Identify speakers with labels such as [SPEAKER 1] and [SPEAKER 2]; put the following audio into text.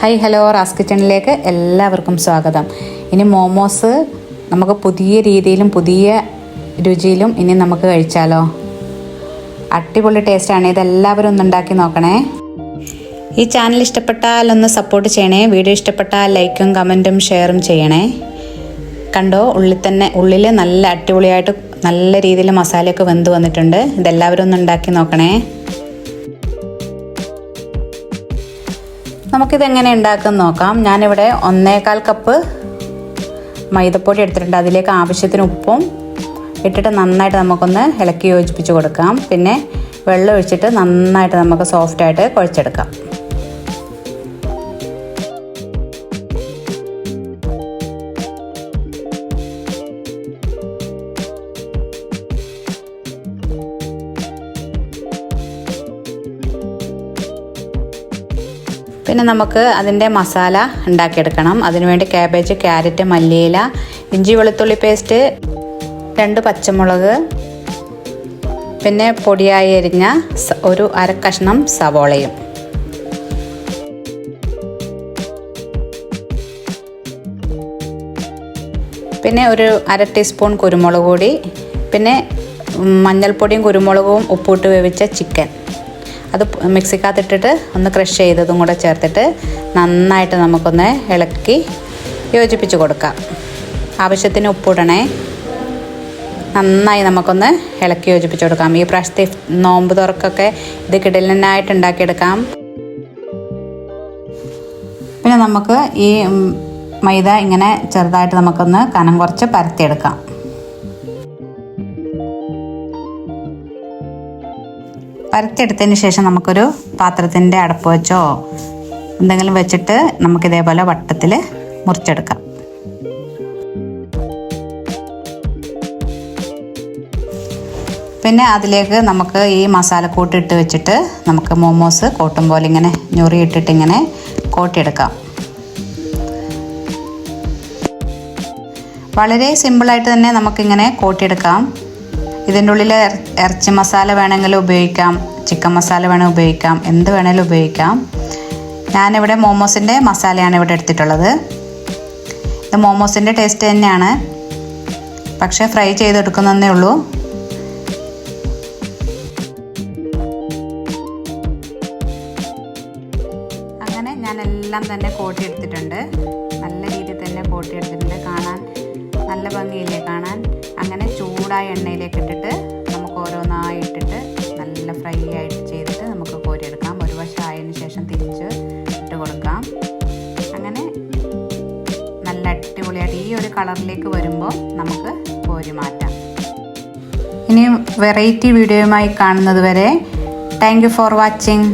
[SPEAKER 1] Hi hello Ras കിച്ചണിലേക്ക് എല്ലാവർക്കും സ്വാഗതം. ഇനി മോമോസ് നമുക്ക് പുതിയ രീതിയിലും പുതിയ രുചിയിലും ഇനി നമുക്ക് കഴിച്ചാലോ? അടിപൊളി ടേസ്റ്റാണ് ഇതെല്ലാവരും ഒന്ന് ഉണ്ടാക്കി നോക്കണേ. ഈ ചാനൽ ഇഷ്ടപ്പെട്ടാൽ ഒന്ന് സപ്പോർട്ട് ചെയ്യണേ. വീഡിയോ ഇഷ്ടപ്പെട്ടാൽ ലൈക്കും കമന്റും ഷെയറും ചെയ്യണേ. കണ്ടോ ഉള്ളിൽ തന്നെ ഉള്ളിൽ നല്ല അടിപൊളിയായിട്ട് നല്ല രീതിയിൽ മസാലയൊക്കെ വെന്ത് വന്നിട്ടുണ്ട്. ഇതെല്ലാവരും ഒന്ന് ഉണ്ടാക്കി നോക്കണേ. നമുക്കിതെങ്ങനെ ഉണ്ടാക്കാൻ നോക്കാം. ഞാനിവിടെ ഒന്നേകാൽ കപ്പ് മൈദപ്പൊടി എടുത്തിട്ടുണ്ട്. അതിലേക്ക് ആവശ്യത്തിന് ഉപ്പും ഇട്ടിട്ട് നന്നായിട്ട് നമുക്കൊന്ന് ഇളക്കി യോജിപ്പിച്ച് കൊടുക്കാം. പിന്നെ വെള്ളം ഒഴിച്ചിട്ട് നന്നായിട്ട് നമുക്ക് സോഫ്റ്റായിട്ട് കുഴച്ചെടുക്കാം. പിന്നെ നമുക്ക് അതിന്റെ മസാല ഉണ്ടാക്കിയെടുക്കണം. അതിനുവേണ്ടി ക്യാബേജ് ക്യാരറ്റ് മല്ലിയില ഇഞ്ചി വെളുത്തുള്ളി പേസ്റ്റ് രണ്ട് പച്ചമുളക് പിന്നെ പൊടിയായി എരിഞ്ഞ ഒരു അര കഷ്ണം സവോളയും. പിന്നെ ഒരു അര ടീസ്പൂൺ കുരുമുളക് പൊടി പിന്നെ മഞ്ഞൾപ്പൊടിയും കുരുമുളകും ഉപ്പിട്ട് വേവിച്ച ചിക്കൻ അത് മിക്സിക്കകത്തിട്ടിട്ട് ഒന്ന് ക്രഷ് ചെയ്തതും കൂടെ ചേർത്തിട്ട് നന്നായിട്ട് നമുക്കൊന്ന് ഇളക്കി യോജിപ്പിച്ച് കൊടുക്കാം. ആവശ്യത്തിന് ഉപ്പിടണേ. നന്നായി നമുക്കൊന്ന് ഇളക്കി യോജിപ്പിച്ച് കൊടുക്കാം. ഈ പ്രാവശ്യത്തെ നോമ്പ് തുറക്കൊക്കെ ഇത് കിടലിനായിട്ട് ഉണ്ടാക്കിയെടുക്കാം. പിന്നെ നമുക്ക് ഈ മൈദ ഇങ്ങനെ ചെറുതായിട്ട് നമുക്കൊന്ന് കനം കുറച്ച് പരത്തിയെടുക്കാം. പരത്തിയെടുത്തതിന് ശേഷം നമുക്കൊരു പാത്രത്തിന്റെ അടപ്പ് വെച്ചോ? എന്തെങ്കിലും വെച്ചിട്ട് നമുക്ക് ഇതേപോലെ വട്ടത്തിൽ മുറിച്ചെടുക്കാം. പിന്നെ അതിലേക്ക് നമുക്ക് ഈ മസാലക്കൂട്ട് ഇട്ട് വെച്ചിട്ട് നമുക്ക് മോമോസ് കോട്ടും പോലെ ഇങ്ങനെ ഞൊറി ഇട്ടിട്ട് ഇങ്ങനെ കോട്ടിയെടുക്കാം. വളരെ സിമ്പിളായിട്ട് തന്നെ നമുക്കിങ്ങനെ കോട്ടിയെടുക്കാം. ഇതിന്റെ ഉള്ളിൽ ഇറ- ഇറച്ചി മസാല വേണമെങ്കിലും ഉപയോഗിക്കാം ചിക്കൻ മസാല വേണമെങ്കിൽ ഉപയോഗിക്കാം എന്ത് വേണമെങ്കിലും ഉപയോഗിക്കാം. ഞാനിവിടെ മോമോസിന്റെ മസാലയാണ് ഇവിടെ എടുത്തിട്ടുള്ളത്. ഇത് മോമോസിന്റെ ടേസ്റ്റ് തന്നെയാണ്. പക്ഷേ ഫ്രൈ ചെയ്തെടുക്കുന്നതേ ഉള്ളൂ. അങ്ങനെ ഞാൻ എല്ലാം തന്നെ കോട്ടിയെടുത്തിട്ടുണ്ട്. നല്ല രീതിയിൽ തന്നെ കോട്ടിയെടുത്തിട്ടുണ്ട്. കാണാൻ നല്ല ഭംഗിയില്ലേ? കാണാൻ ചൂടായ എണ്ണയിലേക്ക് ഇട്ടിട്ട് നമുക്ക് ഓരോന്നായി ഇട്ടിട്ട് നല്ല ഫ്രൈ ആയിട്ട് ചെയ്തിട്ട് നമുക്ക് കോരിയെടുക്കാം. ഒരു വശം ആയതിനു ശേഷം തിരിച്ച് ഇട്ട് കൊടുക്കാം. അങ്ങനെ നല്ല അടിപൊളിയായിട്ട് ഈ ഒരു കളറിലേക്ക് വരുമ്പോൾ നമുക്ക് കോരി മാറ്റാം. ഇനി വെറൈറ്റി വീഡിയോയുമായി കാണുന്നത് വരെ താങ്ക് യു ഫോർ വാച്ചിങ്